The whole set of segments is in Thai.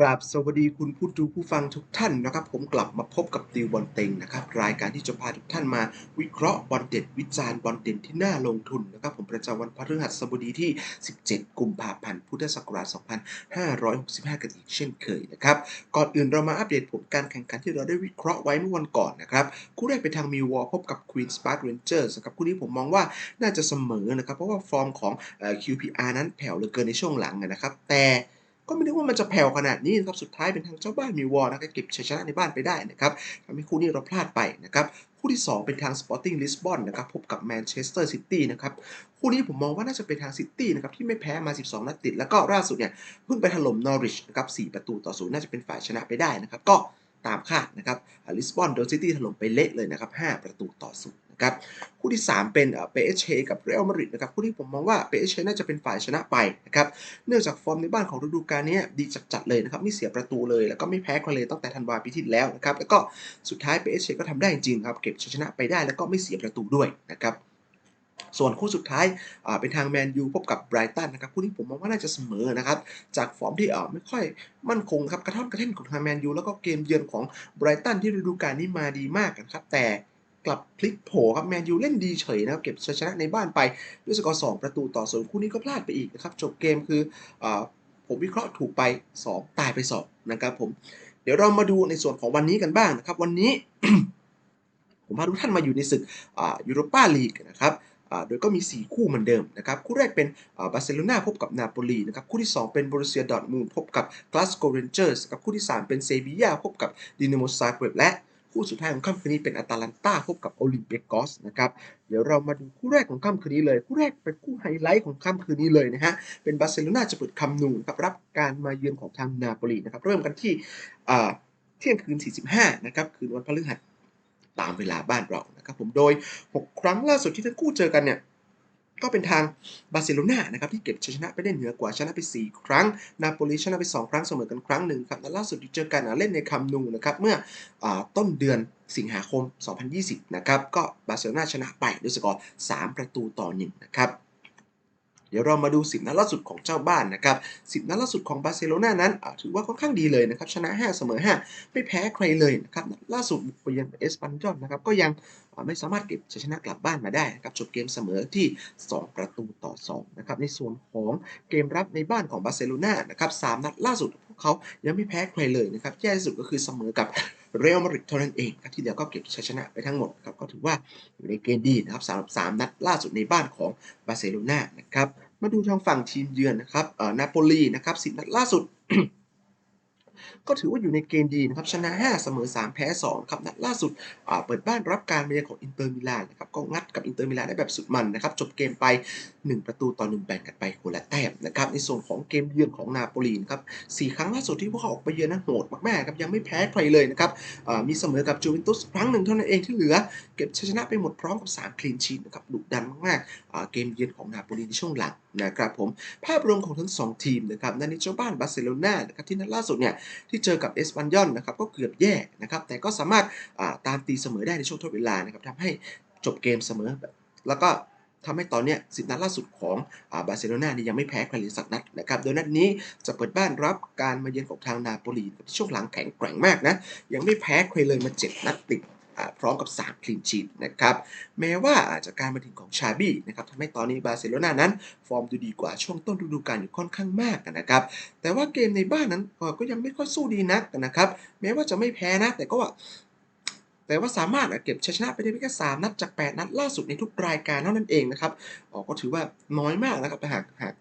กราบสวัสดีคุณผู้ดูผู้ฟังทุกท่านนะครับ ผมกลับมาพบกับติวบอลเต็งนะครับ รายการที่จะพาทุกท่านมาวิเคราะห์บอลเด็ดวิจารณ์บอลเด่นที่น่าลงทุนนะครับ ผมประจำวันพฤหัสบดีที่ 17 กุมภาพันธ์พุทธศักราช 2565 กันอีกเช่นเคยนะครับ ก่อนอื่นเรามาอัปเดตผลการแข่งขันที่เราได้วิเคราะห์ไว้เมื่อวันก่อนนะครับคู่แรกเป็นทางมิววอลพบกับ Queen's Park Rangers นะครับคู่นี้ผมมองว่าน่าจะเสมอนะครับเพราะว่าฟอร์มของเอ่อ QPR นั้นแผ่วเหลือเกินในช่วงหลังนะครับแต่ ก็ไม่นึกว่ามันจะแผ่วขนาดนี้นะครับสุดท้ายเป็นทางเจ้าบ้านมิวอลนะครับเก็บชัยชนะในบ้านไปได้นะครับทำให้คู่นี้เราพลาดไปนะครับคู่ที่ 2 เป็นทาง Sporting Lisbon นะครับพบกับ Manchester City นะครับคู่นี้ผมมองว่าน่าจะเป็นทางซิตี้นะครับที่ไม่แพ้มา 12 นัดติด แล้วก็ล่าสุดเนี่ยเพิ่งไปถล่มนอริชนะครับ4ประตูต่อศูนย์น่าจะเป็นฝ่ายชนะไปได้นะครับก็ตามคาดนะครับลิสบอนโดนซิตี้ถล่มไปเละเลยนะครับ5ประตูต่อศูนย์ นะครับคู่ที่ 3 เป็นเปเอชกับเรอัลมาดริดนะครับคู่ที่ผมมองว่าเปเอชน่าจะเป็นฝ่ายชนะไปนะครับเนื่องจากฟอร์มในบ้านของฤดูกาลนี้ดีจัดๆเลยนะครับไม่เสียประตูเลย แล้วก็ไม่แพ้ใครเลยตั้งแต่ธันวาปีที่แล้วนะครับแล้วก็สุดท้ายเปเอชก็ทำได้จริงครับเก็บชัยชนะไปได้แล้วก็ไม่เสียประตูด้วยนะครับส่วนคู่สุดท้ายเป็นทางแมนยูพบกับไบรตันนะครับคู่นี้ผมมองว่าน่าจะเสมอนะครับจากฟอร์มที่ไม่ค่อยมั่นคงครับกระท่อนกระแท่นของทางแมนยูแล้วก็เกมเยือนของไบรตันที่ฤดูกาลนี้มาดีมากนะครับแต่ กลับพลิกโผครับแมนยูเล่นดีเฉยนะครับเก็บชัยชนะในบ้านไปด้วยสกอร์2ประตูต่อศูนย์คู่นี้ก็พลาดไปอีกนะครับจบเกมคืออผมวิเคราะห์ถูกไป 2 ตายไป2นะครับผมเดี๋ยวเรามาดูในส่วนของวันนี้กันบ้างนะครับวันนี้ ผมพาทุกท่านมาอยู่ในศึกยูโรปาลีกนะครับโดยก็มี 4 คู่เหมือนเดิมนะครับคู่แรกเป็นบาร์เซโลนาพบกับนาโปลีนะครับคู่ที่ 2 เป็นบรูเซียดอร์ทมูลพบกับกลาสโกเรนเจอร์สครับคู่ที่ 3 เป็นเซบียาพบกับดินาโมซาเกรบและ คู่สุดท้ายของค่ำคืนนี้เป็นอาตาลันตาพบกับโอลิมเปียกอสนะครับ เดี๋ยวเรามาดูคู่แรกของค่ำคืนนี้เลย คู่แรกเป็นคู่ไฮไลท์ของค่ำคืนนี้เลยนะฮะ เป็นบาร์เซโลนาจะเปิดคำนูครับรับการมาเยือนของทางนาโปลีนะครับ เริ่มกันที่เที่ยงคืน 45 นะครับ คืนวันพฤหัสตามเวลาบ้านเรานะครับผม โดย 6 ครั้งล่าสุดที่ทั้งคู่เจอกันเนี่ย ก็เป็นทางบาร์เซโลนานะครับที่เก็บชัยชนะไปได้เหนือกว่าชนะไป 4 ครั้ง นาโปลีชนะไป 2 ครั้งเสมอกันครั้งหนึ่งครับและล่าสุดที่เจอกันอะเล่นในคัมนูนะครับเมื่ออต้นเดือนสิงหาคม 2020 นะครับ ก็บาร์เซโลนาชนะไปด้วยสกอร์ 3 ประตูต่อ 1 นะครับ เดี๋ยวเรามาดู 10 นัดล่าสุดของเจ้าบ้านนะครับ 10 นัดล่าสุดของบาร์เซโลนานั้นถือว่าค่อนข้างดีเลยนะครับ ชนะ 5 เสมอ 5 ไม่แพ้ใครเลยนะครับนัดล่าสุดบุกไปยังเอสปันจอนนะครับ ก็ยังไม่สามารถเก็บชัยชนะกลับบ้านมาได้นะครับ จบเกมเสมอที่ 2 ประตูต่อ 2 นะครับ ในส่วนของเกมรับในบ้านของบาร์เซโลนานะครับ 3 นัดล่าสุด เขายังไม่แพ้ใครเลยนะครับแย่ที่สุดก็คือเสมอกับเรอัลมาดริดเท่านั้นเองครับที่เหลือก็เก็บชัยชนะไปทั้งหมดครับก็ถือว่าอยู่ในเกณฑ์ดีนะครับสำหรับ3นัดล่าสุดในบ้านของบาร์เซโลนานะครับมาดูทางฝั่งทีมเยือนนะครับเอ่อนาโปลีนะครับ10นัดล่าสุด ก็ถือว่าอยู่ในเกณฑ์ดีนะครับชนะ 5 เสมอ 3 แพ้ 2 ครับนัดล่าสุดเปิดบ้านรับการมาเยือนของอินเตอร์มิลานนะครับก็งัดกับอินเตอร์มิลานได้แบบสุดมันนะครับจบเกมไป 1 ประตูต่อ 1 แบ่งกันไปคนละแต้มนะครับในส่วนของเกมเยือนของนาโปลีนะครับ4ครั้งล่าสุดที่พวกเขาออกไปเยือนนั้นโหดมากๆครับยังไม่แพ้ใครเลยนะครับมีเสมอกับจูเวนตุสครั้งหนึ่งเท่านั้นเองที่เหลือ เก็บชัยชนะไปหมดพร้อมกับ3คลีนชีทนะครับดุดันมากๆเกมเยือนของนาโปลีในช่วงหลัง นะครับผมภาพรวมของทั้ง 2 ทีมนะครับในเจ้าบ้านบาร์เซโลนานะครับที่นัดล่าสุดเนี่ยที่เจอกับเอสปันยอนนะครับก็เกือบแย่นะครับแต่ก็สามารถตามตีเสมอได้ในช่วงทดเวลานะครับทำให้จบเกมเสมอ แล้วก็ทำให้ตอนนี้สิบนัดล่าสุดของบาร์เซโลนานี่ยังไม่แพ้ใครเลยสักนัดนะครับ โดยนัดนี้จะเปิดบ้านรับการมาเยือนของทางนาโปลีที่ช่วงหลังแข็งแกร่งมากนะ ยังไม่แพ้ใครเลยมา 7 นัดติด พร้อมกับ 3 คลีนชีตนะครับ แม้ว่าอาจจะการมาถึงของชาบี้นะครับทำให้ตอนนี้บาร์เซโลนานั้น ฟอร์มดูดีกว่าช่วงต้นฤดูกาลอยู่ค่อนข้างมากนะครับ แต่ว่าเกมในบ้านนั้นก็ยังไม่ค่อยสู้ดีนักนะครับ แม้ว่าจะไม่แพ้นะ แต่ก็ว่าแต่ว่าสามารถเก็บชัยชนะไปได้เพียงแค่3นัดจาก 8 นัดล่าสุดในทุกรายการเท่านั้นเองนะครับออก็ถือว่าน้อยมากนะครับแต่หากหาก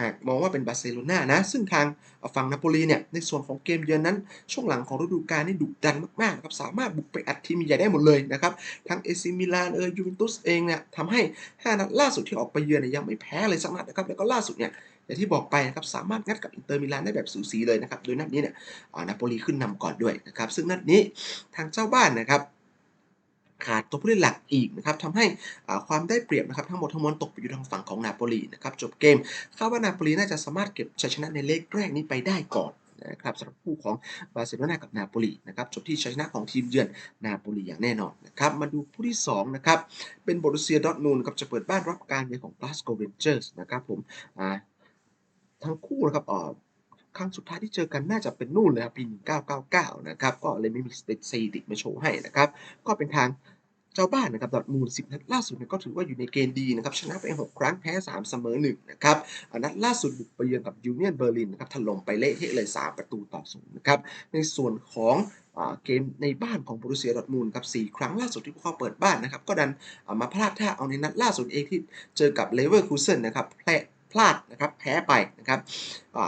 หากมองว่าเป็นบาร์เซโลนานะ ซึ่งทางฝั่งนาโปลีเนี่ย ในส่วนของเกมเยือนนั้น ช่วงหลังของฤดูกาลนี่ดุดันมากๆครับสามารถบุกไปอัดทีมใหญ่ได้หมดเลยนะครับ ทั้งเอซิมิลานเออยูเวนตุสเองเนี่ยทำให้ 5 นัดล่าสุดที่ออกไปเยือนเนี่ยยังไม่แพ้เลยสักนัดนะครับ แล้วก็ล่าสุดเนี่ยอย่างที่บอกไปนะครับสามารถงัดกับอินเตอร์มิลานได้แบบสูสีเลยนะครับ โดยนัดนี้เนี่ยอ่านาโปลีขึ้นนำก่อนด้วยนะครับ ซึ่งนัดนี้ทางเจ้าบ้านนะครับ ขาดตัวผู้เล่นหลักอีกนะครับทำให้ความได้เปรียบนะครับทั้งหมดทั้งมวลตกไปอยู่ทางฝั่งของนาโปลีนะครับจบเกมคาดว่านาโปลีน่าจะสามารถเก็บชัยชนะในเลกแรกนี้ไปได้ก่อนนะครับสำหรับคู่ของบาร์เซโลนากับนาโปลีนะครับจบที่ชัยชนะของทีมเยือนนาโปลีอย่างแน่นอนนะครับมาดูคู่ที่สองนะครับเป็นบรูเซียดอร์ทมูลครับจะเปิดบ้านรับการเยือนของกลาสโกเรนเจอร์สนะครับผมทั้งคู่นะครับ ครั้งสุดท้ายที่เจอกันน่าจะเป็นนู่นเลยครับปี 1999 นะครับ ก็เลยไม่มีสถิติมาโชว์ให้นะครับ ก็เป็นทางเจ้าบ้านนะครับดอทมูล10นัดล่าสุดเนี่ยก็ถือว่าอยู่ในเกณฑ์ดีนะครับ ชนะไป6ครั้งแพ้3เสมอ1นะครับอนัดล่าสุดบุกไปเยือนกับยูเนียนเบอร์ลินนะครับถล่มไปเละเทะเลย3ประตูต่อศูนย์นะครับ ในส่วนของอเกมในบ้านของบรูเซียดอทมูลครับ4ครั้งล่าสุดที่พวกเขาเปิดบ้านนะครับ ก็ดันามาพลาดท่าเอาในนัดล่าสุดเองที่เจอกับเลเวอร์คูเซนนะครับแพ้ พลาดนะครับแพ้ไปนะครับ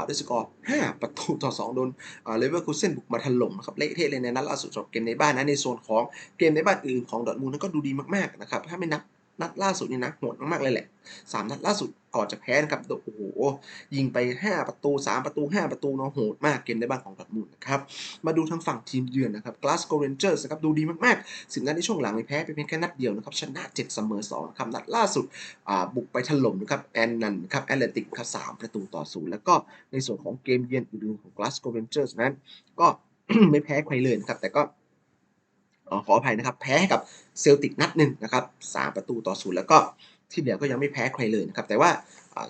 ด้วยสกอร์ 5 ประตูต่อ 2 โดนเลเวอร์คูเซนบุกมาถล่มนะครับเละเทะเลยในนัดล่าสุดจบเกมในบ้านนะในโซนของเกมในบ้านอื่นของดอทมูลนั้นก็ดูดีมากๆนะครับถ้าไม่นับ นัดล่าสุดนี่นะโหดมากๆเลยแหละสามนัดล่าสุดก่อนจะแพ้นะครับโอ้โหยิงไป 5 ประตู 3 ประตู 5 ประตูเนาะโหดมากเกมในบ้านของดอทมูลนะครับมาดูทางฝั่งทีมเยือนนะครับกลาสโกเรนเจอร์สครับดูดีมากๆสิบนัดในช่วงหลังไม่แพ้ไปเพียงแค่นัดเดียวนะครับชนะ 7 เสมอ2นะครับนัดล่าสุดบุกไปถล่มนะครับแอนนันครับแอตเลติกครับสามประตูต่อศูนย์แล้วก็ในส่วนของเกมเยือนอื่นๆของ Glasgow Rangers นั้นก็ไม่แพ้ใครเลยนะครับแต่ก็ ขออภัยนะครับแพ้กับเซลติกนัดหนึ่งนะครับสามประตูต่อศูนย์แล้วก็ที่เหลือก็ยังไม่แพ้ใครเลยนะครับแต่ว่า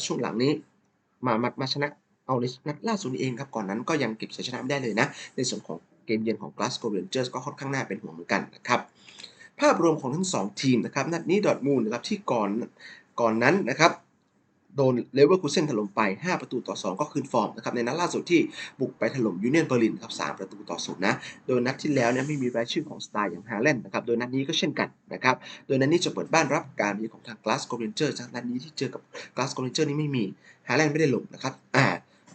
ช่วงหลังนี้มามามาชนะเอาในนัดล่าสุดเองครับก่อนนั้นก็ยังเก็บชัยชนะไม่ได้เลยนะ ในส่วนของเกมเยือนของ Glasgow Rangers ก็ค่อนข้างน่าเป็นห่วงเหมือนกันนะครับภาพรวมของทั้ง 2 ทีมนะครับนัดนี้ดอทมูลนะครับที่ก่อนก่อนนั้นนะครับ โดนเลเวอร์คูเซนถล่มไป 5 ประตูต่อ 2 ก็คืนฟอร์มนะครับในนัดล่าสุดที่บุกไปถล่มยูเนียนเบอร์ลินครับ3ประตูต่อศูนย์นะ โดยนัดที่แล้วเนี่ยไม่มีรายชื่อของสไตล์อย่างฮาแลนด์นะครับ โดยนัดนี้ก็เช่นกันนะครับ โดยนัดนี้จะเปิดบ้านรับการมีของทางกลาสโกเรนเจอร์จากนัดนี้ที่เจอกับกลาสโกเรนเจอร์นี่ไม่มีฮาแลนด์ไม่ได้ลงนะครับ อ่า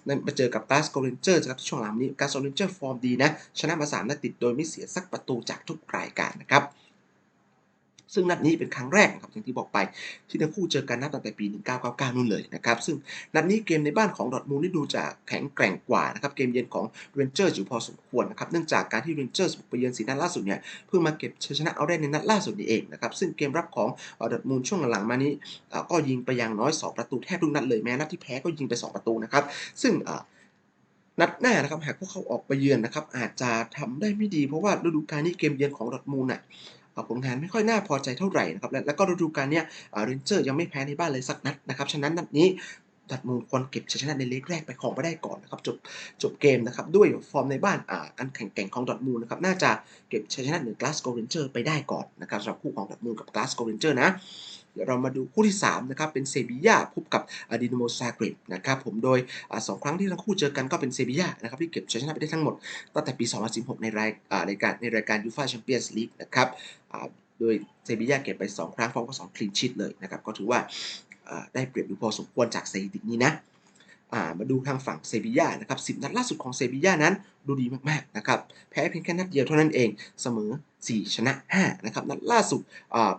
นั่นมาเจอกับก a สโกเรนเจอร์ครับที่ช่วงหลังนี้ก a สโกเรนเจอร์ฟอร์มดีนะ ชนะมา3นัดติดโดยไม่เสียสักประตูจากทุกรายการนะครับ ซึ่งนัดนี้เป็นครั้งแรกครับอย่างที่บอกไป ที่ทั้งคู่เจอกันนับตั้งแต่ปี 1999 นู่นเลยนะครับ ซึ่งนัดนี้เกมในบ้านของดอทมูลนี่ดูจะแข็งแกร่งกว่านะครับ เกมเยือนของเรนเจอร์อยู่พอสมควรนะครับ เนื่องจากการที่เรนเจอร์บุกไปเยือนสีนัดล่าสุดเนี่ย เพิ่งมาเก็บชัยชนะเอาได้ในนัดล่าสุดนี้เองนะครับ ซึ่งเกมรับของดอทมูลช่วงหลังมานี้ก็ยิงไปอย่างน้อย 2 ประตูแทบทุกนัดเลยแม้นัดที่แพ้ก็ยิงไป 2 ประตูนะครับ ซึ่งนัดหน้านะครับหากพวกเขาออกไปเยือนนะครับอาจจะทำได้ไม่ดีเพราะว่าฤดูกาลนี้เกมเยือนของดอทมูลน่ะ ผลงานไม่ค่อยน่าพอใจเท่าไหร่นะครับ และแล้วก็ฤดูกาลเนี้ยเรนเจอร์ยังไม่แพ้ในบ้านเลยสักนัดนะครับ ฉะนั้นนัดนี้ดอร์ทมูลควรเก็บชัยชนะในเล็กแรกไปของไปได้ก่อนนะครับจบจบเกมนะครับด้วยฟอร์มในบ้านอ่าอันแข็งแกร่งของดอร์ทมูลนะครับน่าจะเก็บชัยชนะเหนือกลาสโกเรนเจอร์ไปได้ก่อนนะครับสำหรับคู่ของดอร์ทมูลกับกลาสโกเรนเจอร์นะ เดี๋ยวเรามาดูคู่ที่3นะครับเป็นเซบียาพบกับอดินาโมซาเกรบนะครับผมโดยอสองครั้งที่ทั้งคู่เจอกันก็เป็นเซบียานะครับที่เก็บชัยชนะไปได้ทั้งหมดตั้งแต่ปี 2016 ในรายในการในรายการยูฟาแชมเปี้ยนส์ลีกนะครับโดยเซบียาเก็บไป 2 ครั้งพร้อมกับ2คลีนชีตเลยนะครับก็ถือว่าได้เปรียบอยู่พอสมควรจากสถิตินี้นะ มาดูทางฝั่งเซบียานะครับ10นัดล่าสุดของเซบียานั้นดูดีมากๆนะครับแพ้เพียงแค่นัดเดียวเท่านั้นเองเสมอ 4 ชนะ 5 นะครับ นัดล่าสุด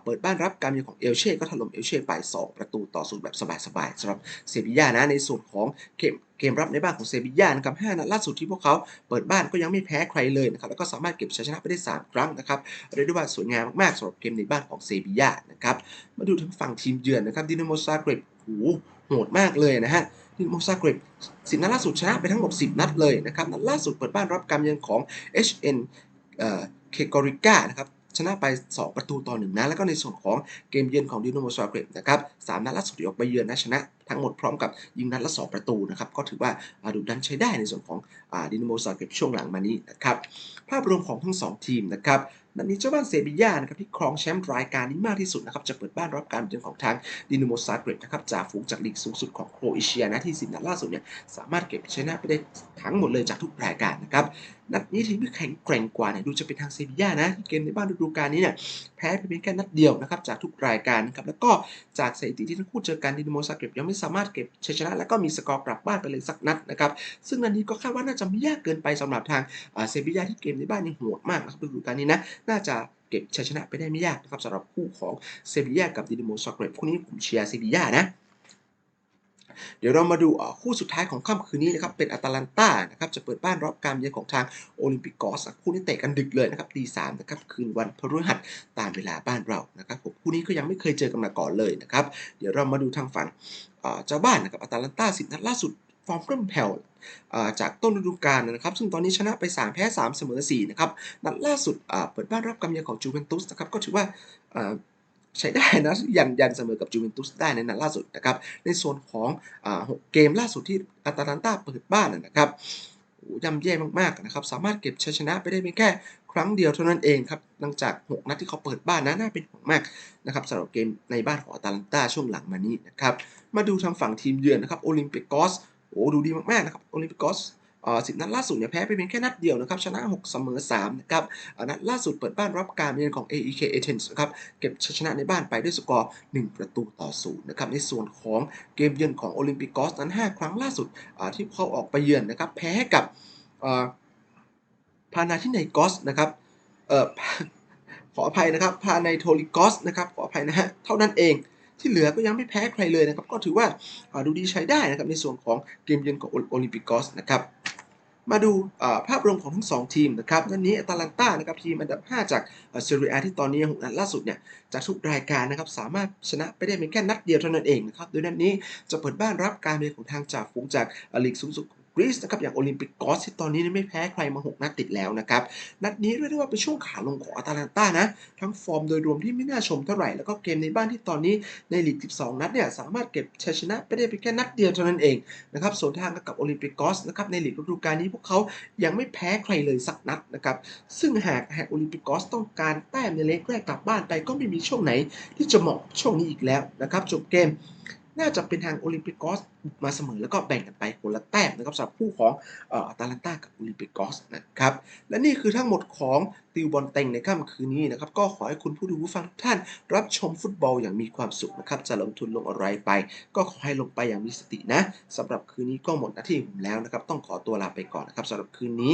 เปิดบ้านรับการเยือนของเอลเช่ก็ถล่มเอลเช่ไป 2 ประตูต่อศูนย์แบบสบายๆสำหรับเซบียานะในส่วนของเกมเกมรับในบ้านของเซบียานะครับ5นัดล่าสุดที่พวกเขาเปิดบ้านก็ยังไม่แพ้ใครเลยนะครับแล้วก็สามารถเก็บชัยชนะไปได้ 3 ครั้งนะครับเรียกได้ว่าสวยงามมากๆสำหรับเกมในบ้านของเซบียานะครับมาดูทางฝั่งทีมเยือนนะครับดินาโมซาเกรบโหโหดมากเลยนะฮะ ดินโมซาเกรบสิบนัดล่าสุดชนะไปทั้งหมด 10 นัดเลยนะครับนัดล่าสุดเปิดบ้านรับการเยือนของ HN เอ่อเคกอริก้านะครับชนะไป 2 ประตูต่อ1นะแล้วก็ในส่วนของเกมเยือนของดินโมซาเกรบนะครับสามนัดล่าสุดที่ออกไปเยือนนะชนะทั้งหมดพร้อมกับยิงนัดละ 2 ประตูนะครับก็ถือว่าดุดันใช้ได้ในส่วนของดินโมซาเกรบช่วงหลังมานี้นะครับภาพรวมของทั้ง 2 ทีมนะครับ นัดนี้เจ้าบ้านเซบียานะครับที่ครองแชมป์รายการนี้มากที่สุดนะครับจะเปิดบ้านรับการเยือนของทางดินาโมซาเกรบนะครับจ่าฝูงจากลีกสูงสุดของโครเอเชียนะที่สิบนัดล่าสุดเนี่ยสามารถเก็บชนะไปได้ทั้งหมดเลยจากทุกรายการนะครับนัดนี้ทีมที่แข็งแกร่งกว่าเนี่ยดูจะเป็นทางเซบีย่านะที่เกมในบ้านฤดูกาลนี้เนี่ยแพ้ไปเพียงแค่นัดเดียวนะครับจากทุกรายการนะครับแล้วก็จากสถิติที่ทั้งคู่เจอกันดินโมซาเกรบยังไม่สามารถเก็บชัยชนะ และก็มีสกอร์กลับบ้านไปเลยสักนัดนะครับซึ่งนัดนี้ก็คาดว่าน่าจะไม่ยากเกินไปสำหรับทางเซบีย่าที่เกมในบ้านนี่โหดมากนะครับฤดูกาลนี้นะน่าจะเก็บชัยชนะไปได้ไม่ยากนะครับสำหรับคู่ของเซบีย่ากับดินโมซาเกรบคู่นี้ผมเชียร์เซบีย่านะ เดี๋ยวเรามาดูคู่สุดท้ายของค่ำคืนนี้นะครับ เป็นอาตาลันตานะครับ จะเปิดบ้านรับการเยือนของทางโอลิมปิกกอสคู่นี้เตะกันดึกเลยนะครับตีสามนะครับ คืนวันพฤหัสตามเวลาบ้านเรานะครับผมคู่นี้ก็ยังไม่เคยเจอกันมาก่อนเลยนะครับ เดี๋ยวเรามาดูทางฝั่งเจ้าบ้านนะครับอาตาลันตาสิบนัดล่าสุดฟอร์มเริ่มแผ่วจากต้นฤดูกาลนะครับ ซึ่งตอนนี้ชนะไป 3 แพ้ 3 เสมอ 4 นะครับ นัดล่าสุดเปิดบ้านรับกำเยือนของจูเวนตุสนะครับ ก็ถือว่า ใช้ได้นะ ยันยันเสมอกับจูเวนตุสได้ในนัดล่าสุดนะครับ ในส่วนของอ6เกมล่าสุดที่อาตาลันตาเปิดบ้านนะครับย่ำแย่มากๆนะครับ สามารถเก็บชัยชนะไปได้เพียงแค่ครั้งเดียวเท่านั้นเองครับ หลังจาก 6 นัดที่เขาเปิดบ้านนะน่าเป็นห่วงมากนะครับสำหรับเกมในบ้านของอาตาลันตาช่วงหลังมานี้นะครับ มาดูทางฝั่งทีมเยือนนะครับโอลิมปิกอสโอ้ดูดีมากๆนะครับโอลิมปิกอส อ่า10นัดล่าสุดเนี่ยแพ้ไปเพียงแค่นัดเดียวนะครับชนะ 6 เสมอ3นะครับอ่านัดล่าสุดเปิดบ้านรับการเยือนของ AEK Athens นะครับเก็บชัยชนะในบ้านไปด้วยสกอร์ 1 ประตูต่อ0นะครับในส่วนของเกมเยือนของโอลิมปิกอสนั้น 5 ครั้งล่าสุดอ่าที่เขาออกไปเยือนนะครับแพ้ให้กับอ่าพานาธิไนกอสนะครับเอ่อขออภัยนะครับพาไนโทลิกอสนะครับขออภัยนะฮะเท่านั้นเองที่เหลือก็ยังไม่แพ้ใครเลยนะครับ ก็ถือว่าดูดีใช้ได้นะครับในส่วนของเกมเยือนของโอโอลิมปิกอสนะครับ มาดูภาพรวมของทั้ง 2 ทีมนะครับนันนี้อตาลันต้านะครับทีมอันดับ 5 จากเซเรียที่ตอนนี้หกนัดล่าสุดเนี่ยจากทุกรายการนะครับสามารถชนะไปได้เพียงแค่นัดเดียวเท่านั้นเองนะครับโดยนัดนี้จะเปิดบ้านรับการมาเยือนของทางจ่าฝูงจากลีกสูงสุดของ กรีซนะครับอย่างโอลิมปิกกอสที่ตอนนี้ไม่แพ้ใครมา 6 นัดติดแล้วนะครับ นัดนี้เรียกได้ว่าเป็นช่วงขาลงของอาตาลันตานะ ทั้งฟอร์มโดยรวมที่ไม่น่าชมเท่าไหร่ แล้วก็เกมในบ้านที่ตอนนี้ในลีก 12 นัดเนี่ยสามารถเก็บชัยชนะไปได้เพียงแค่นัดเดียวเท่านั้นเองนะครับส่วนทางกับโอลิมปิกกอสนะครับในลีกฤดูกาลนี้พวกเขายังไม่แพ้ใครเลยสักนัดนะครับซึ่งหากหากโอลิมปิกอสต้องการแต้มในเล็กแรกกลับบ้านไปก็ไม่มีช่วงไหนที่จะเหมาะช่วงนี้อีกแล้วนะครับจบเกม น่าจะเป็นทางโอลิมปิกอสมาเสมอแล้วก็แบ่งกันไปคนละแต้มนะครับสำหรับคู่ของเอ่ออาตาลันตากับโอลิมปิกอสนะครับและนี่คือทั้งหมดของติวบอลเต็งในค่ำคืนนี้นะครับก็ขอให้คุณผู้ดูผู้ฟังทุกท่าน รับชมฟุตบอลอย่างมีความสุขนะครับจะลงทุนลงอะไรไป ก็ขอให้ลงไปอย่างมีสตินะสำหรับคืนนี้ก็หมดหน้าที่ผมแล้วนะครับต้องขอตัวลาไปก่อนนะครับสำหรับคืนนี้